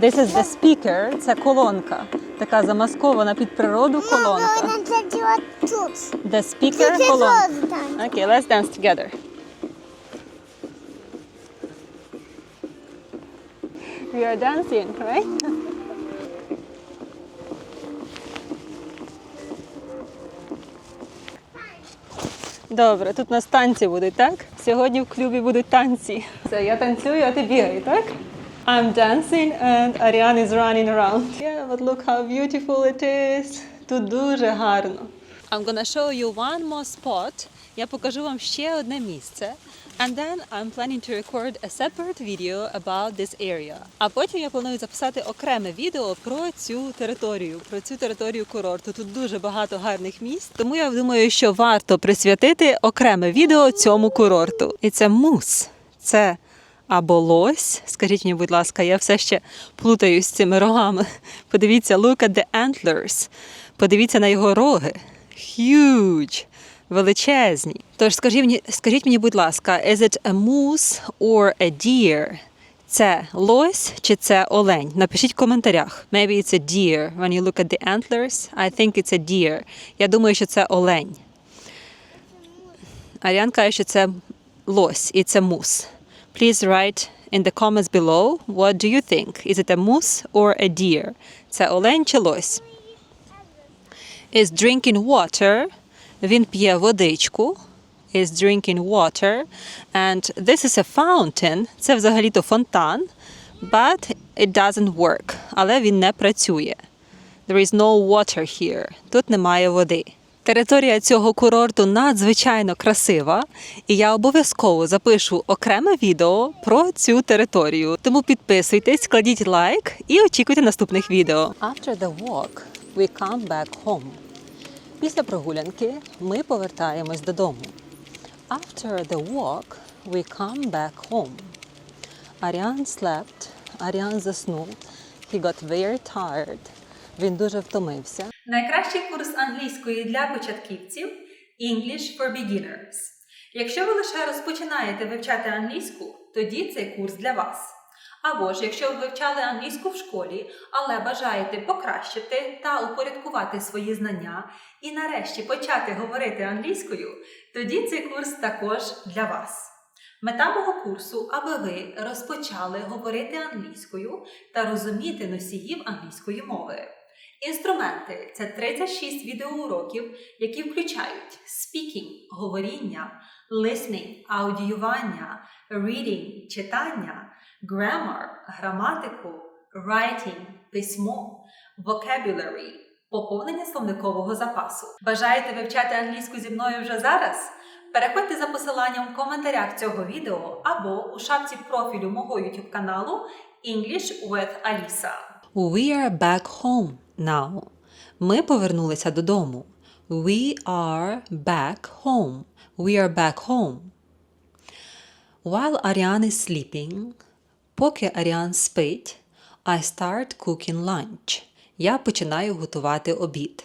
This is the speaker. Це колонка. Така замаскована під природу колонка. Тут. The speaker колонка. золото. Okay, let's dance together. We are dancing, right? Добре, тут у нас танці будуть, так? Сьогодні в клубі будуть танці. Це я танцюю, а ти бігай, так? I'm dancing and Ariane is running around. Yeah, but look how beautiful it is. Тут дуже гарно. I'm gonna show you one more spot. Я покажу вам ще одне місце. And then I'm planning to record a separate video about this area. А потім я планую записати окреме відео про цю територію, про цю територію курорту. Тут дуже багато гарних місць. Тому я думаю, що варто присвятити окреме відео цьому курорту. І це мус. Це або лось. Скажіть мені, будь ласка, я все ще плутаюсь з цими рогами. Подивіться, look at the antlers. Подивіться на його роги. Huge. Величезні. Тож скажіть мені, скажіть мені, будь ласка, is it a moose or a deer? Це лось чи це олень? Напишіть в коментарях. Maybe it's a deer. When you look at the antlers, I think it's a deer. Я думаю, що це олень. Аріан каже, що це лось і це мус. Please write in the comments below what do you think? Is it a moose or a deer? Це олень чи лось? Is drinking water. Він п'є водичку. Is drinking water. And this is a fountain. Це взагалі-то фонтан. But it doesn't work. Але він не працює. There is no water here. Тут немає води. Територія цього курорту надзвичайно красива, і я обов'язково запишу окреме відео про цю територію. Тому підписуйтесь, кладіть лайк і очікуйте наступних відео. After the walk, we come back home. Після прогулянки ми повертаємось додому. After the walk, we come back home. Аріан slept, Аріан заснув. He got very tired. Він дуже втомився. Найкращий курс англійської для початківців English for Beginners. Якщо ви лише розпочинаєте вивчати англійську, тоді цей курс для вас. Або ж якщо ви вивчали англійську в школі, але бажаєте покращити та упорядкувати свої знання і нарешті почати говорити англійською, тоді цей курс також для вас. Мета мого курсу, аби ви розпочали говорити англійською та розуміти носіїв англійської мови. Інструменти це 36 відеоуроків, які включають speaking – говоріння, listening – аудіювання, reading – читання, grammar – граматику, writing – письмо, vocabulary – поповнення словникового запасу. Бажаєте вивчати англійську зі мною вже зараз? Переходьте за посиланням в коментарях цього відео або у шапці профілю мого YouTube каналу English with Alisa. We are back home now. Ми повернулися додому. We are back home. We are back home. While Ariane is sleeping, поки Аріан спить, I start cooking lunch. Я починаю готувати обід.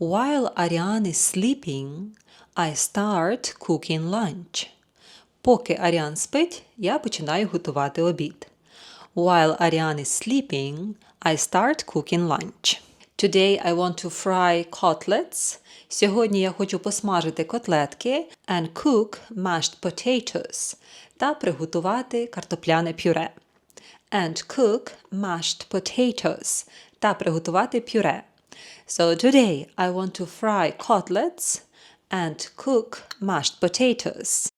While Ariane is sleeping, I start cooking lunch. Поки Аріан спить, я починаю готувати обід. While Ariane is sleeping, I start cooking lunch. Today I want to fry cotlets. Сьогодні я хочу посмажити котлетки and cook mashed potatoes та приготувати картопляне пюре. And cook mashed potatoes та приготувати пюре. So today I want to fry cotlets and cook mashed potatoes.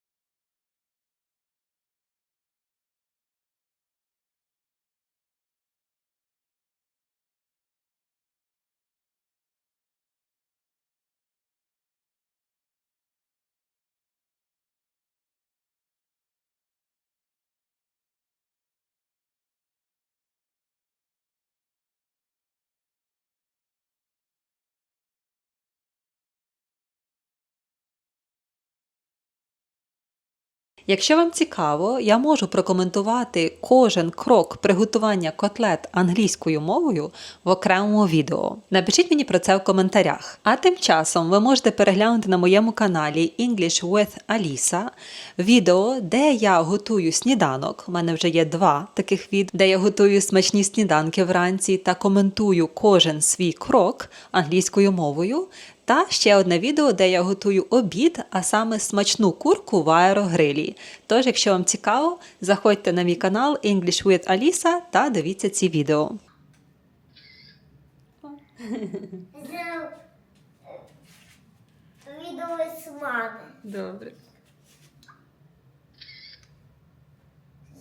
Якщо вам цікаво, я можу прокоментувати кожен крок приготування котлет англійською мовою в окремому відео. Напишіть мені про це в коментарях. А тим часом ви можете переглянути на моєму каналі English with Alisa відео, де я готую сніданок. У мене вже є два таких відео, де я готую смачні сніданки вранці та коментую кожен свій крок англійською мовою. Та ще одне відео, де я готую обід, а саме смачну курку в аерогрилі. Тож, якщо вам цікаво, заходьте на мій канал English with Alisa та дивіться ці відео. Е, відео з мами. Добре.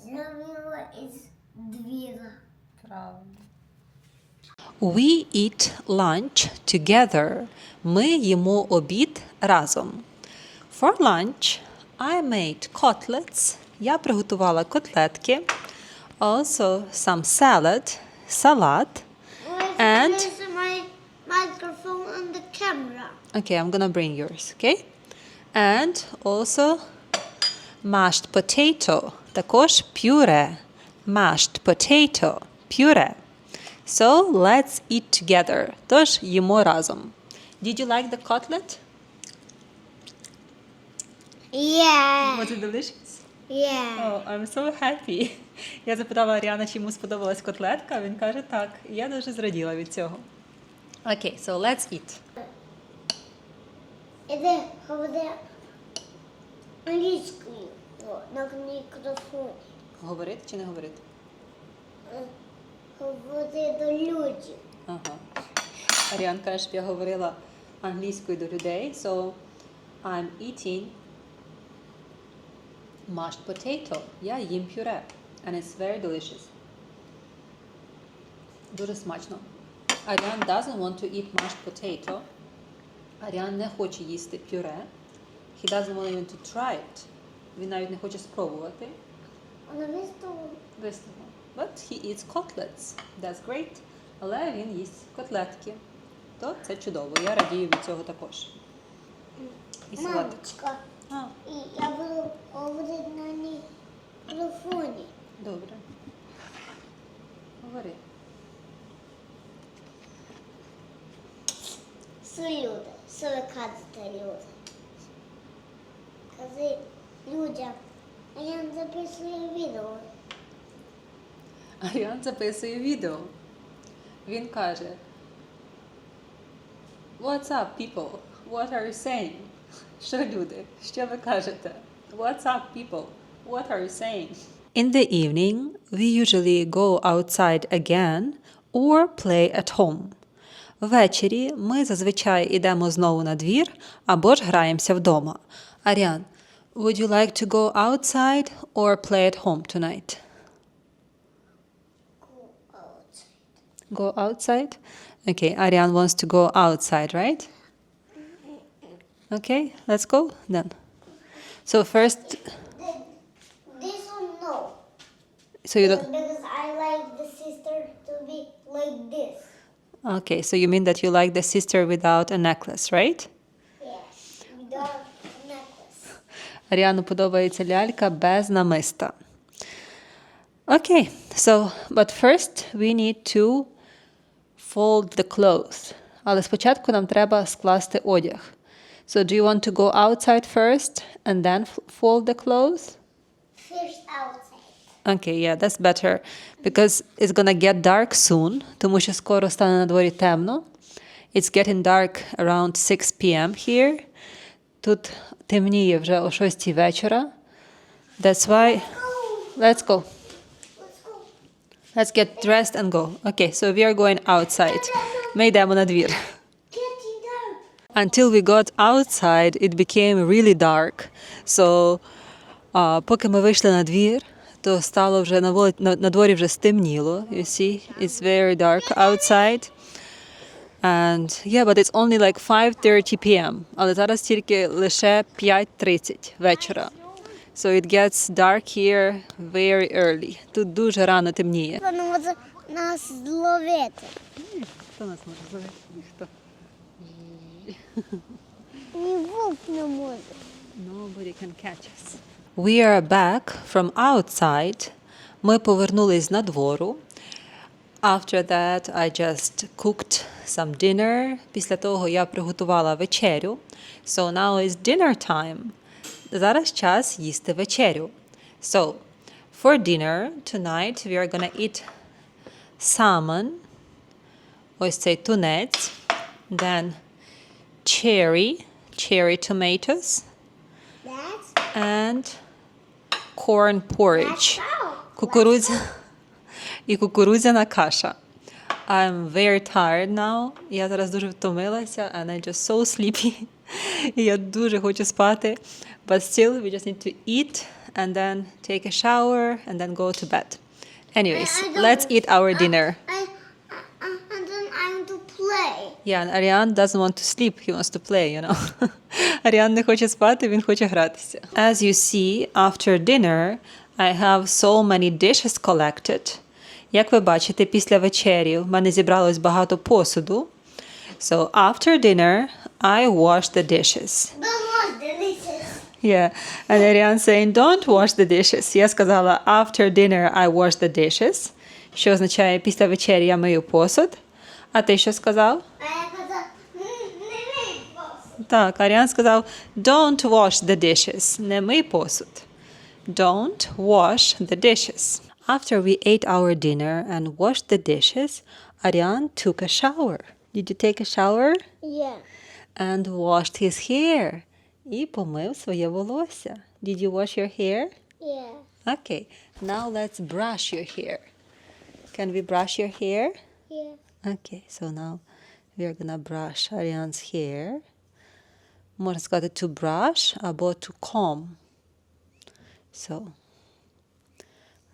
Зняв із двіра. We eat lunch together. Ми їмо обід разом. For lunch, I made cotlets. Я приготувала котлетки. Also some salad, салат. And- This is my microphone on the camera. Okay, I'm gonna bring yours, okay? And also mashed potato. Також пюре. Mashed potato. Пюре. So let's eat together. Тож їмо разом. Did you like the cutlet? Yeah. Was it delicious? Yeah. Oh, I'm so happy. Я запитала Аріана, чи йому сподобалась котлетка. Він каже так. І я дуже зраділа від цього. Okay, so let's eat. Іди, говори англійською на мікрофоні. Говорити чи не говорити? Говори до людей. Ага. Аріан каже, я говорила англійською до людей. So I'm eating mashed potato. Я їм пюре. And it's very delicious. Дуже смачно. Аріан doesn't want to eat mashed potato. Аріан не хоче їсти пюре. He doesn't want even to try it. Він навіть не хоче спробувати. Виступила. Виступу. But he eats cotlets. That's great. Але він їсть котлетки. То це чудово. Я радію від цього також. І салатик. Мамочка, А, і я буду говорити на мікрофоні. добре. Говори. Ви кажете люди? Кажи людям, а я записую відео. Аріан записує відео. Він каже: What's up, people? What are you saying? Що люди? Що ви кажете? What's up, people? What are you saying? In the evening, we usually go outside again or play at home. Ввечері ми зазвичай йдемо знову на двір або ж граємося вдома. Аріан, would you like to go outside or play at home tonight? Go outside? Okay, Ariane wants to go outside, right? Okay, let's go then. So first, This one, no. so you don't. Because I like the sister to be like this. Okay, so you mean that you like the sister without a necklace, right? Yes. Without necklace. Аріану подобається лялька без намиста. Okay, so but first we need to fold the clothes. Але спочатку нам треба скласти одяг. So do you want to go outside first and then f- fold the clothes? First outside. Okay, yeah, that's better because it's gonna get dark soon, тому що скоро стане на дворі темно. It's getting dark around 6 p.m. here. Тут темніє вже о 6 вечора. That's why let's go. Let's go. Let's get dressed and go. Okay, so we are going outside. Ми йдемо на двір. Until we got outside, it became really dark. So, а, поки ми вийшли на двір, то стало вже на, вули... на, на дворі вже стемніло. You see, it's very dark outside. And yeah, but it's only like 5:30 p.m. Але зараз тільки лише 5:30 вечора. So it gets dark here very early. Тут дуже рано темніє. Вона може нас зловити. Хто нас може зловити? Ніхто. Ні вовк не може. Nobody can catch us. We are back from outside. Ми повернулись на двору. After that, I just cooked some dinner. Після того я приготувала вечерю. So now is dinner time. Зараз час їсти вечерю. So, for dinner tonight we are gonna eat salmon. Ось цей тунець. Then cherry, cherry tomatoes That's and corn porridge. how. Кукурудзя і кукурудзяна каша. I'm very tired now. Я зараз дуже втомилася and I just so sleepy. І я дуже хочу спати. But still, we just need to eat and then take a shower and then go to bed. Anyways, I don't- let's eat our dinner. I, I, I, and then I'm to play. Yeah, and Ariane doesn't want to sleep, he wants to play, you know. Аріан не хоче спати, він хоче гратися. As you see, after dinner, I have so many dishes collected. Як ви бачите, після вечері в мене зібралось багато посуду. So after dinner, I wash the dishes. Don't watch delicious. Yeah. And Ariane saying, don't wash the dishes. Я сказала, after dinner I wash the dishes, що означає після вечері я мию посуд. А ти що сказав? А я казав, «М, не мій бос. Так, Аріан сказав Don't wash the dishes. Не мий посуд. Don't wash the dishes. After we ate our dinner and washed the dishes, Ariane took a shower. Did you take a shower? Yeah. And washed his hair. І помив своє волосся. Did you wash your hair? Yeah. Okay. Now let's brush your hair. Can we brush your hair? Yeah. Okay, so now we are gonna brush Ariane's hair. Можна сказати to brush або to comb. So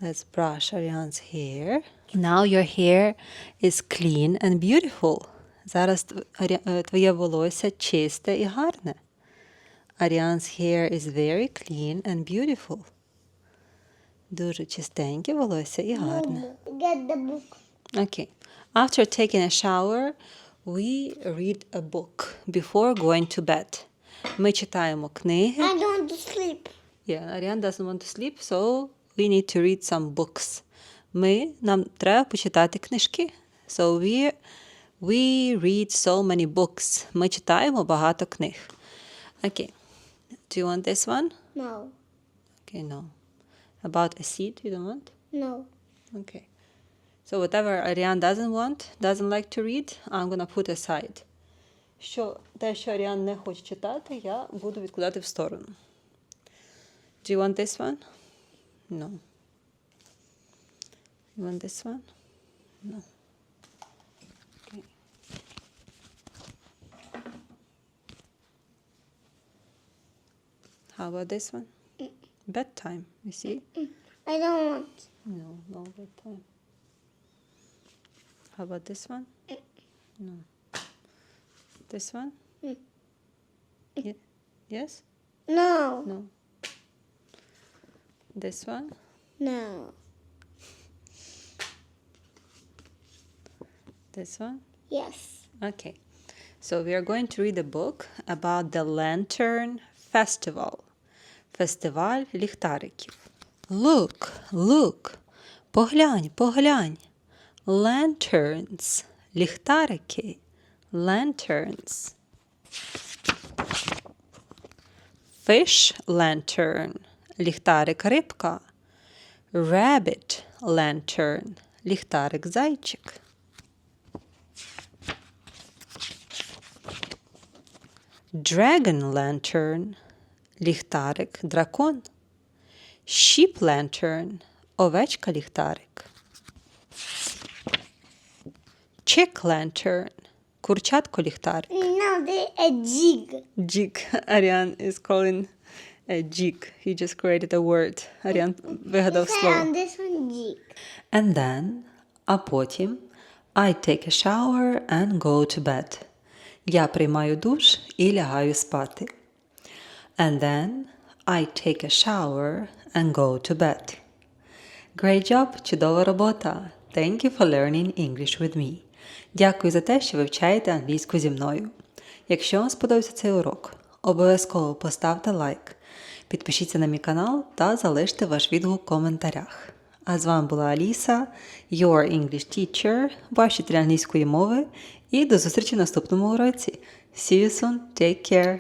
let's brush Ariane's hair. Now your hair is clean and beautiful. Зараз тв- Арі- е, твоє волосся чисте і гарне. Ariane's hair is very clean and beautiful. Дуже чистеньке волосся і гарне. Get the book. Okay. After taking a shower, we read a book before going to bed. Ми читаємо книги. I don't want to sleep. Yeah, Ariane doesn't want to sleep, so we need to read some books. Ми, нам треба почитати книжки. So we, we read so many books. Ми читаємо багато книг. Okay. Do you want this one? No. Okay, no. About a seat, you don't want? No. Okay. So whatever Ariane doesn't want, doesn't like to read, I'm gonna put aside. Що те, що Аріан не хоче читати, я буду відкладати в сторону. Do you want this one? No. You want this one? No. How about this one? Bedtime, you see? I don't want. No, no bedtime. How about this one? No. This one? Mm. Ye- yes? No. No. This one? No. This one? Yes. Okay. So we are going to read a book about the Lantern Festival. Фестиваль ліхтариків. Look, look. Поглянь, поглянь. Lanterns. Ліхтарики. Lanterns. Fish lantern. Ліхтарик рибка. Rabbit lantern. Ліхтарик зайчик. Dragon lantern ліхтарик дракон. Sheep lantern овечка ліхтарик. Chick lantern курчатко ліхтарик. Now they a jig. Jig. Ariane is calling a jig. He just created a word. Ariane вигадав слово. on this one jig. And then, а потім I take a shower and go to bed. Я приймаю душ і лягаю спати. And then I take a shower and go to bed. Great job! Чудова робота! Thank you for learning English with me. Дякую за те, що вивчаєте англійську зі мною. Якщо вам сподобався цей урок, обов'язково поставте лайк, підпишіться на мій канал та залиште ваш відгук в коментарях. А з вами була Аліса, Your English Teacher, ваш англійської мови. І до зустрічі в наступному уроці. See you soon. Take care.